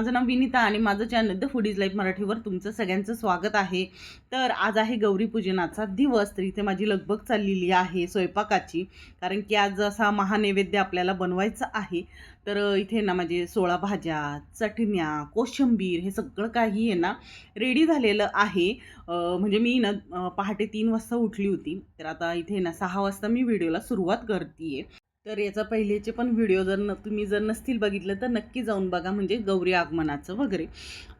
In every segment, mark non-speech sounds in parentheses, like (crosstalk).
माझं नाव विनिता आणि माझं channel the food is life मराठीवर तुमचं सगळ्यांचं स्वागत आहे. तर आज आहे गौरीपूजनाचा दिवस तर इथे माझी लगबग चाललेली आहे स्वयंपाकाची कारण की आज असा महानैवेद्य आपल्याला बनवायचं आहे. तर इथे ना माझे सोळा भाज्या चटण्या कोशिंबीर हे सगळं काही आहे ना रेडी झालेलं आहे. म्हणजे मी ना पहाटे तीन वाजता उठली होती. तर आता इथे ना सहा वाजता मी व्हिडिओला सुरुवात करते आहे तर याचा पहिलेचे पण व्हिडिओ जर न तुम्ही जर नसतील बघितलं तर नक्की जाऊन बघा म्हणजे गौरी आगमनाचं वगैरे.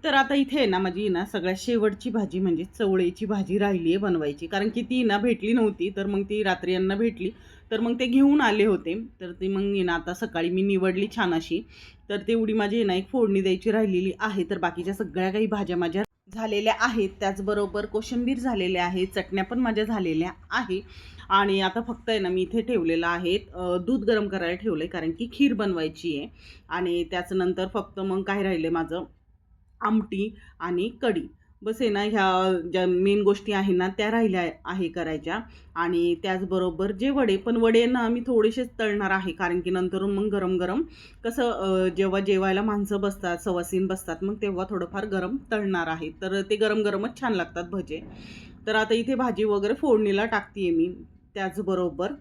तर आता इथे आहे ना माझी ना सगळ्यात शेवटची भाजी म्हणजे चवळीची भाजी राहिली आहे बनवायची. कारण की ती ना भेटली नव्हती तर मग ती रात्री यांना भेटली. तर मग ते घेऊन आले होते. तर ती मग ना आता सकाळी मी निवडली छान अशी. तर तेवढी माझी ना एक फोडणी द्यायची राहिलेली आहे. तर बाकीच्या सगळ्या काही भाज्या माझ्या झालेल्या आहेत त्याचबरोबर कोशिंबीर झालेल्या आहेत चटण्या पण माझ्या झालेल्या आहे. आणि आता फक्त आहे ना मी इथे ठेवलेलं आहे दूध गरम करायला ठेवलं आहे कारण की खीर बनवायची आहे. आणि त्याच नंतर फक्त मग काय राहिलं आहे माझं? आमटी आणि कढी. बस आहे ना ह्या ज्या मेन गोष्टी आहे ना त्या राहिल्या आहे करायच्या. आणि त्याचबरोबर जे वडे पण वडे ना मी थोडेसेच तळणार आहे कारण की नंतर मग गरम गरम कसं जेव्हा जेवायला माणसं बसतात सवासीन बसतात मग तेव्हा थोडंफार गरम तळणार आहे. तर ते गरम गरमच छान लागतात भजे. तर आता इथे भाजी वगैरे फोडणीला टाकते मी. त्याचबरोबर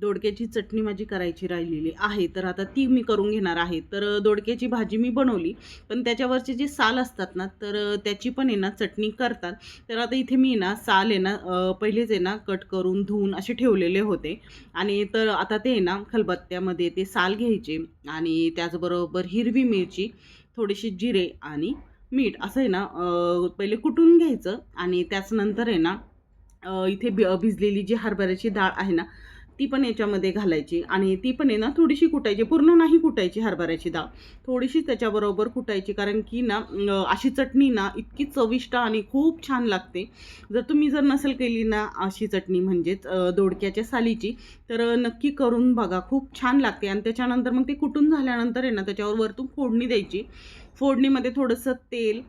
दोडक्याची चटणी माझी करायची राहिलेली आहे तर आता ती मी करून घेणार आहे. तर दोडक्याची भाजी मी बनवली पण त्याच्यावरचे जे साल असतात ना तर त्याची पण आहे ना चटणी करतात. तर आता इथे मी ना साल आहे ना पहिलेच आहे ना कट करून धुवून असे ठेवलेले होते. आणि तर आता ते आहे ना खलबत्त्यामध्ये ते साल घ्यायचे आणि त्याचबरोबर हिरवी मिरची थोडीशी जिरे आणि मीठ असं आहे ना पहिले कुटून घ्यायचं आणि त्याच नंतर आहे ना इथे भि भिजलेली जी हरभऱ्याची डाळ आहे ना ती पण याच्यामध्ये घालायची आणि ती पण आहे ना थोडीशी कुटायची पूर्ण नाही कुटायची हरभऱ्याची डाळ. थोडीशी त्याच्याबरोबर कुटायची कारण की ना अशी चटणी ना इतकी चविष्ट आणि खूप छान लागते. जर तुम्ही जर नसेल केली ना अशी चटणी म्हणजेच दोडक्याच्या सालीची तर नक्की करून बघा खूप छान लागते. आणि त्याच्यानंतर मग ते कुटून झाल्यानंतर आहे ना त्याच्यावर वरतून फोडणी द्यायची. फोडणीमध्ये थोडंसं तेल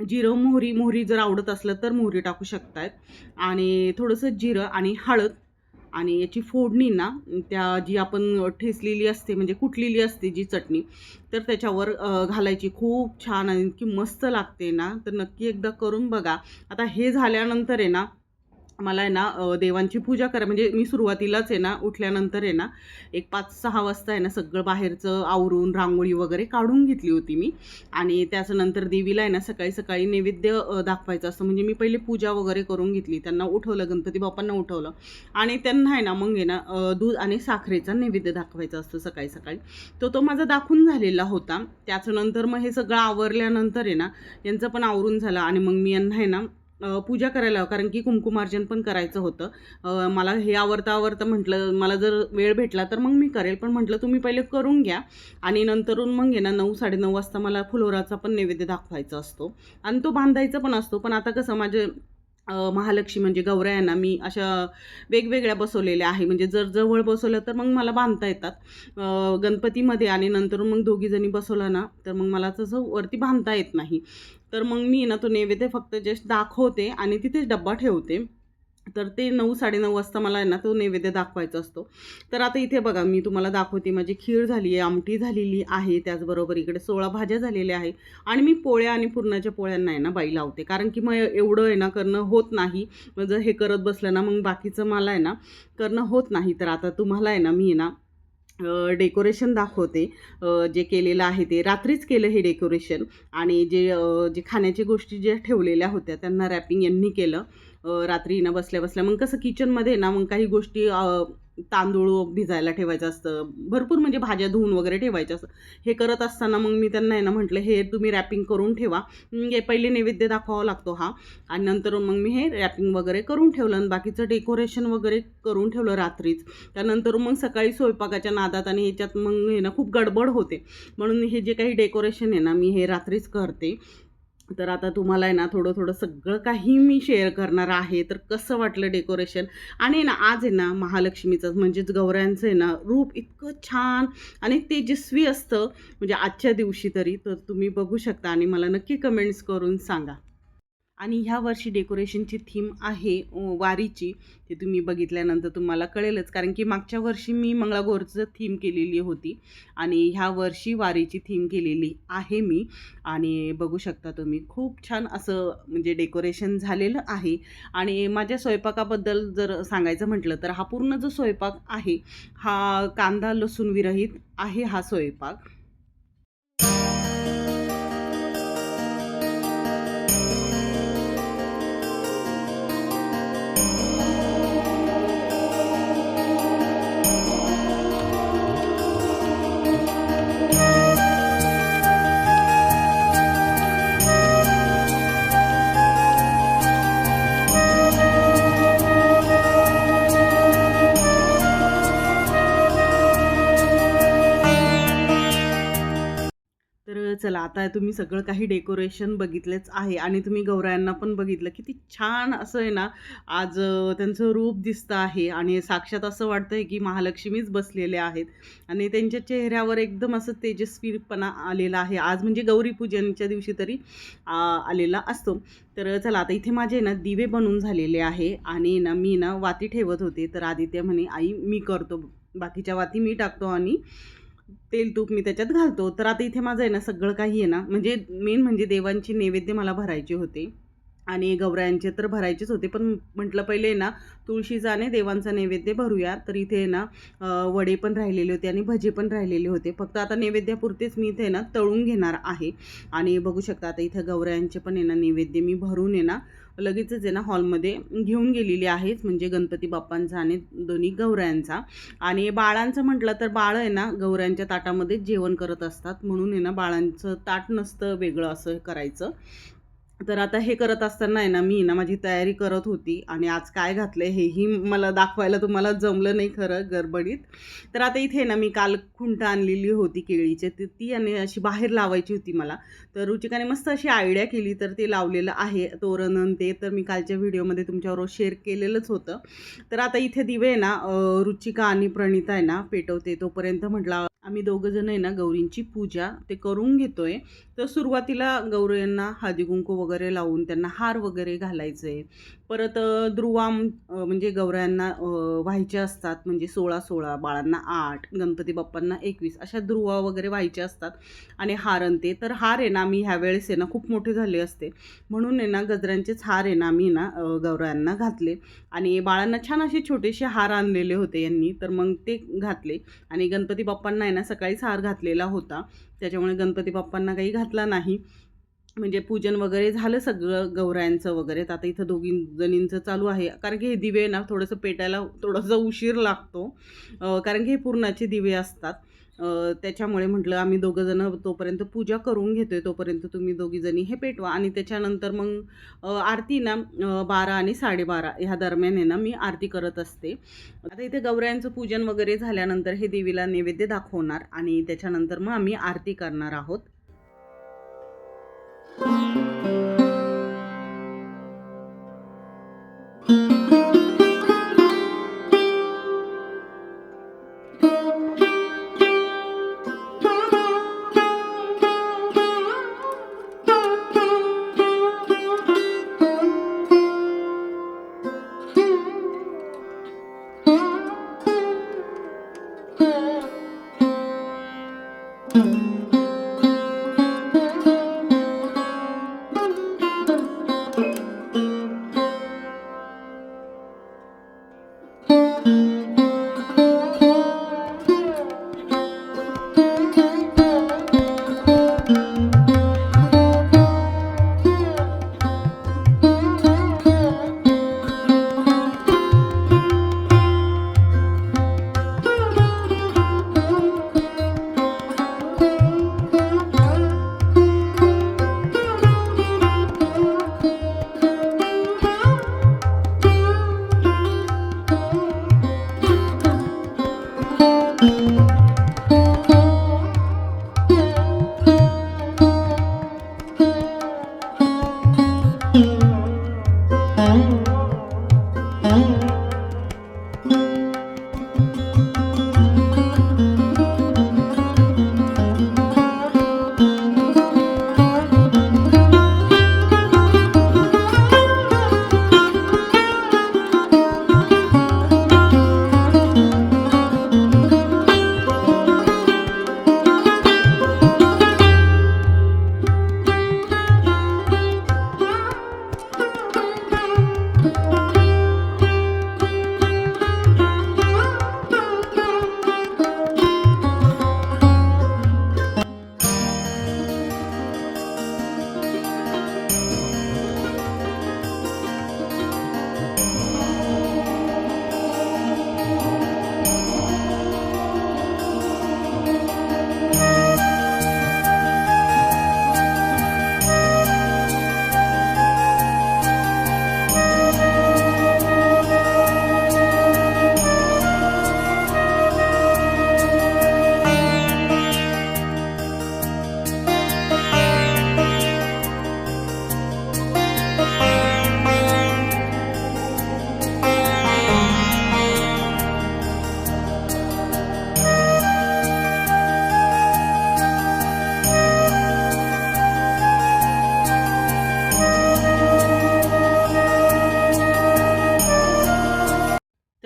जिरं मोहरी मोहरी जर आवडत असलं तर मोहरी टाकू शकतात आणि थोडंसं जिरं आणि हळद आणि याची फोडणी ना त्या जी आपण ठेसलेली असते म्हणजे कुटलेली असते जी चटणी तर त्याच्यावर घालायची. खूप छान आणि इतकी मस्त लागते ना तर नक्की एकदा करून बघा. आता हे झाल्यानंतर आहे ना मला आहे ना देवांची पूजा करा म्हणजे मी सुरुवातीलाच आहे ना उठल्यानंतर आहे ना एक पाच सहा वाजता आहे ना सगळं बाहेरचं आवरून रांगोळी वगैरे काढून घेतली होती मी. आणि त्याच्यानंतर देवीला आहे ना सकाळी सकाळी नैवेद्य दाखवायचं असतं. म्हणजे मी पहिले पूजा वगैरे करून घेतली. त्यांना उठवलं गणपती बाप्पांना उठवलं. आणि त्यांना आहे ना मग आहे ना दूध आणि साखरेचा नैवेद्य दाखवायचा असतो सकाळी सकाळी. तो तो माझा दाखवून झालेला होता. त्याच्यानंतर मग हे सगळं आवरल्यानंतर आहे ना यांचं पण आवरून झालं. आणि मग मी यांना आहे ना पूजा करायला कारण की कुंकुमार्जन पण करायचं होतं. मला हे आवडतं आवडतं म्हटलं मला जर वेळ भेटला तर मग मी करेल पण म्हटलं तुम्ही पहिले करून घ्या. आणि नंतरून मग आहे ना नऊ साडेनऊ वाजता मला फुलोराचा पण नैवेद्य दाखवायचा असतो. आणि तो बांधायचा पण असतो पण आता कसं माझे महालक्ष्मी म्हणजे गौऱ्या मी अशा वेगवेगळ्या बसवलेल्या आहे. म्हणजे जर जवळ बसवलं तर मग मला बांधता येतात. गणपतीमध्ये आणि नंतर मग दोघीजणी बसवलं ना तर मग मला तसं वरती बांधता येत नाही. तर मग मी ना तो नैवेद्य फक्त जस्ट दाखवते आणि तिथेच डब्बा ठेवते. तर ते नऊ साडेनऊ वाजता मला आहे ना तो नैवेद्य दाखवायचा असतो. तर आता इथे बघा मी तुम्हाला दाखवते. माझी खीर झाली आहे आमटी झालेली आहे त्याचबरोबर इकडे सोळा भाज्या झालेल्या आहे आणि मी पोळ्या आणि पुरणाच्या पोळ्यांना आहे ना बाई लावते. कारण की मग एवढं आहे ना करणं होत नाही. जर हे करत बसलं ना मग बाकीचं मला आहे ना करणं होत नाही. तर आता तुम्हाला आहे ना मी आहे ना डेकोरेशन दाखवते. जे केलेलं आहे ते. रात्रीच केलं हे डेकोरेशन. आणि जे जे खाण्याच्या गोष्टी ज्या ठेवलेल्या होत्या त्यांना रॅपिंग यांनी केलं. रात्री ना बसल्या बसल्या मग कसं किचनमध्ये ना मग काही गोष्टी तांदूळ भिजायला ठेवायचं असतं. भरपूर म्हणजे भाज्या धुवून वगैरे ठेवायचं असतं हे करत असताना मग मी त्यांना आहे ना म्हटलं हे तुम्ही रॅपिंग करून ठेवा. हे पहिले नैवेद्य दाखवावा लागतो हा. आणि नंतर मग मी हे रॅपिंग वगैरे करून ठेवलं आणि बाकीचं डेकोरेशन वगैरे करून ठेवलं रात्रीच. त्यानंतर मग सकाळी स्वयंपाकाच्या नादात आणि ह्याच्यात मग हे ना खूप गडबड होते. म्हणून हे जे काही डेकोरेशन आहे ना मी हे रात्रीच करते. तर आता तुम्हाला आहे ना थोडं थोडं सगळं काही मी शेअर करणार आहे. तर कसं वाटलं डेकोरेशन आणि ना आज आहे ना महालक्ष्मीचं म्हणजेच गौऱ्यांचं आहे ना रूप इतकं छान आणि तेजस्वी असतं. म्हणजे आजच्या दिवशी तरी तर तुम्ही बघू शकता आणि मला नक्की कमेंट्स करून सांगा. आणि ह्या वर्षी डेकोरेशनची थीम आहे वारीची. ते तुम्ही बघितल्यानंतर तुम्हाला कळेलच. कारण की मागच्या वर्षी मी मंगळागौरचं थीम केलेली होती. आणि ह्या वर्षी वारीची थीम केलेली आहे मी. आणि बघू शकता तुम्ही खूप छान असं म्हणजे डेकोरेशन झालेलं आहे. आणि माझ्या स्वयंपाकाबद्दल जर सांगायचं म्हटलं तर हा पूर्ण जो स्वयंपाक आहे हा कांदा लसूण विरहित आहे हा स्वयंपाक. आता तुम्ही सगळं काही डेकोरेशन बघितलेच आहे आणि तुम्ही गौरायांना पण बघितलं. किती छान असं आहे ना आज त्यांचं रूप दिसतं आहे आणि साक्षात असं वाटतं आहे की महालक्ष्मीच बसलेले आहेत आणि त्यांच्या चेहऱ्यावर एकदम असं तेजस्वीपणा आलेला आहे. आज म्हणजे गौरी पूजनच्या दिवशी तरी आलेला असतो. तर चला आता इथे माझे ना दिवे बनून झालेले आहे आणि ना मी ना वाती ठेवत होते. तर आदित्य म्हणे आई मी करतो. बाकीच्या वाती मी टाकतो आणि तेल तूप मी त्याच्यात घालतो. तर आता इथे माझं आहे ना सगळं काही आहे ना म्हणजे मेन म्हणजे देवांची नैवेद्य मला भरायचे होते. आणि गौरायांचे तर भरायचेच होते पण म्हटलं पहिले ना तुळशीचा आणि देवांचा नैवेद्य भरूया. तर इथे ना वडे पण राहिलेले होते आणि भजे पण राहिलेले होते. फक्त आता नैवेद्यापुरतेच मी इथे ना तळून घेणार आहे. आणि बघू शकता आता इथं गौऱ्यांचे पण आहे ना नैवेद्य मी भरून आहे ना लगेचच आहे ना हॉलमध्ये घेऊन गेलेली आहेच म्हणजे गणपती बाप्पांचा आणि दोन्ही गौऱ्यांचा. आणि बाळांचं म्हटलं तर बाळ आहे ना गौऱ्यांच्या ताटामध्येच जेवण करत असतात. म्हणून आहे ना बाळांचं ताट नसतं वेगळं असं करायचं. तर आता हे करत असताना आहे ना मी ना माझी तयारी करत होती आणि आज काय घातलं हेही मला दाखवायला तुम्हाला जमलं नाही खरं गडबडीत. तर आता इथे ना मी काल खुंट आणलेली होती केळीची ती ती आणि अशी बाहेर लावायची होती मला. तर रुचिकाने मस्त अशी आयडिया केली तर ते लावलेलं आहे तोरण ते. तर मी कालच्या व्हिडिओमध्ये तुमच्याबरोबर शेअर केलेलंच होतं. तर आता इथे दिवे ना रुचिका आणि प्रणिता आहे ना पेटवते. तोपर्यंत म्हटला आम्ही दोघंजण आहे ना गौरींची पूजा ते करून घेतो आहे तर सुरुवातीला गौऱ्यांना हळदीकुंकू वगैरे लावून त्यांना हार वगैरे घालायचे परत ध्रुवाम म्हणजे गौऱ्यांना व्हायच्या असतात. म्हणजे सोळा सोळा बाळांना आठ गणपती बाप्पांना एकवीस अशा ध्रुवा वगैरे व्हायच्या असतात आणि हार आणते तर हार आहे ना आम्ही ह्यावेळेस आहे ना खूप मोठे झाले असते. म्हणून आहे ना गजऱ्यांचेच हार आहे ना मी ना गौऱ्यांना घातले. आणि बाळांना छान असे छोटेसे हार आणलेले होते यांनी. तर मग ते घातले आणि गणपती बाप्पांना आहे ना सकाळीच हार घातलेला होता. त्याच्यामुळे गणपती बाप्पांना काही घातला नाही. म्हणजे पूजन वगैरे झालं सगळं गौरायांचं वगैरे. तर आता इथं दोघी जणींचं चालू आहे. कारण की हे दिवे ना थोडंसं पेटायला थोडासा उशीर लागतो. कारण की हे पूर्णाचे दिवे असतात. त्याच्यामुळे म्हटलं आम्ही दोघं जण तोपर्यंत पूजा करून घेतोय तोपर्यंत तुम्ही दोघीजणी हे पेटवा. आणि त्याच्यानंतर मग आरती ना बारा आणि साडेबारा ह्या दरम्यान आहे ना मी आरती करत असते. आता इथे गौऱ्यांचं पूजन वगैरे झाल्यानंतर हे देवीला नैवेद्य दाखवणार आणि त्याच्यानंतर मग आम्ही आरती करणार आहोत.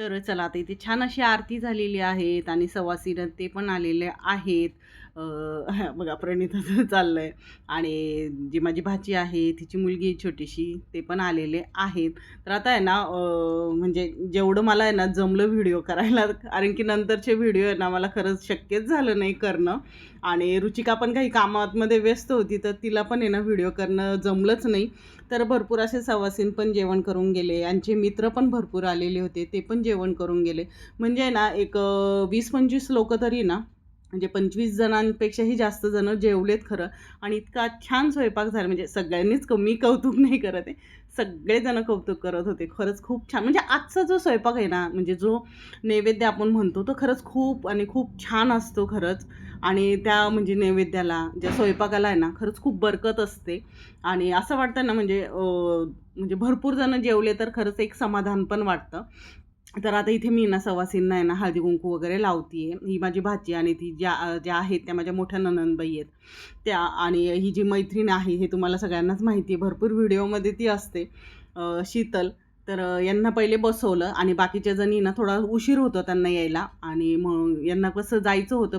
तर चला आता इथे छान अशी आरती झालेली आहेत आणि सवासीनं ते पण आलेले आहेत. (laughs) बघा प्रणिताचं चाललं आहे आणि जी माझी भाची आहे तिची मुलगी आहे छोटीशी ते पण आलेले आहेत. तर आता आहे ना म्हणजे जेवढं मला आहे ना जमलं व्हिडिओ करायला कारण की नंतरचे व्हिडिओ आहे ना मला खरंच शक्यच झालं नाही करणं. आणि रुचिका पण काही कामामध्ये व्यस्त होती तर तिला पण आहे ना व्हिडिओ करणं जमलंच नाही. तर भरपूर असे सवासीन पण जेवण करून गेले. यांचे मित्र पण भरपूर आलेले होते ते पण जेवण करून गेले. म्हणजे ना एक वीस पंचवीस लोक तरी ना म्हणजे पंचवीस जणांपेक्षाही जास्त जणं जेवलेत खरं. आणि इतका छान स्वयंपाक झाला. म्हणजे सगळ्यांनीच कमी कौतुक नाही करत आहे. सगळेजण कौतुक करत होते. खरंच खूप छान. म्हणजे आजचा जो स्वयंपाक आहे ना म्हणजे जो नैवेद्य आपण म्हणतो तो खरंच खूप आणि खूप छान असतो खरंच. आणि त्या म्हणजे नैवेद्याला ज्या स्वयंपाकाला आहे ना खरंच खूप बरकत असते. आणि असं वाटतं ना म्हणजे म्हणजे भरपूर जणं जेवले तर खरंच एक समाधान पण वाटतं. तर आता इथे मी ना सवासींना आहे ना हळदी कुंकू वगैरे लावते ही माझी भाची आणि ती ज्या ज्या आहेत त्या माझ्या मोठ्या ननंदबाई आहेत. त्या आणि ही जी मैत्रीण आहे हे तुम्हाला सगळ्यांनाच माहिती आहे भरपूर व्हिडिओमध्ये ती असते शीतल. तर यांना पहिले बसवलं आणि बाकीच्या जणी ना थोडा उशीर होतो त्यांना यायला. आणि मग यांना कसं जायचं होतं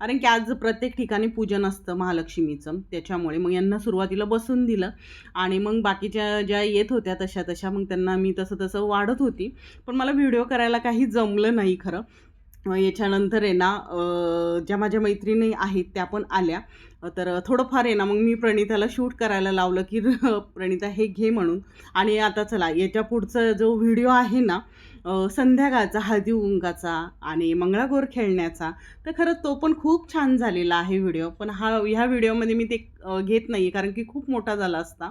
कारण की आज प्रत्येक ठिकाणी पूजन असतं महालक्ष्मीचं. त्याच्यामुळे मग यांना सुरुवातीला बसून दिलं आणि मग बाकीच्या ज्या येत होत्या तशा तशा मग त्यांना मी तसं तसं वाढत होती. पण मला व्हिडिओ करायला काही जमलं नाही खरं. याच्यानंतर आहे ना ज्या माझ्या मैत्रिणी आहेत त्या पण आल्या. तर थोडंफार आहे ना मग मी प्रणिताला शूट करायला लावलं की प्रणिता हे घे म्हणून. आणि आता चला याच्या पुढचा जो व्हिडिओ आहे ना संध्याकाळचा हळदी उंगाचा आणि मंगळागौर खेळण्याचा तर खरं तो पण खूप छान झालेला आहे व्हिडिओ. पण हा ह्या व्हिडिओमध्ये मी ते घेत नाही कारण की खूप मोठा झाला असता.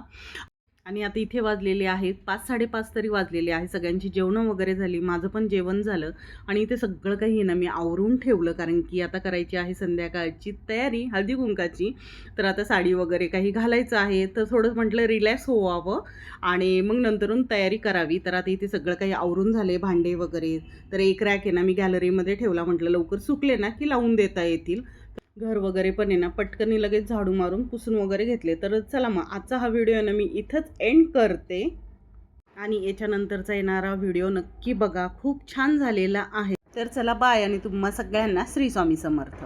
आणि आता इथे वाजलेले आहेत. पाच साडेपाच तरी वाजलेले आहे सगळ्यांची जेवणं वगैरे झाली. माझं पण जेवण झालं. आणि इथे सगळं काही आहे ना मी आवरून ठेवलं. कारण की आता करायची आहे संध्याकाळची तयारी हळदी कुंकाची. तर आता साडी वगैरे काही घालायचं आहे. तर थोडं म्हटलं रिलॅक्स होवावं. आणि मग नंतरून तयारी करावी. तर आता इथे सगळं काही आवरून झाले भांडे वगैरे. तर एक रॅक आहे ना मी गॅलरीमध्ये ठेवला. म्हटलं लवकर सुकले ना की लावून देता येतील. घर वगैरे पण आहे ना पटकनी लगेच झाडू मारून पुसून वगैरे घेतले. तर चला मग आजचा हा व्हिडिओ आहे ना मी इथंच एंड करते. आणि याच्यानंतरचा येणारा व्हिडिओ नक्की बघा. खूप छान झालेला आहे. तर चला बाय आणि तुम्हा सगळ्यांना श्री स्वामी समर्थ.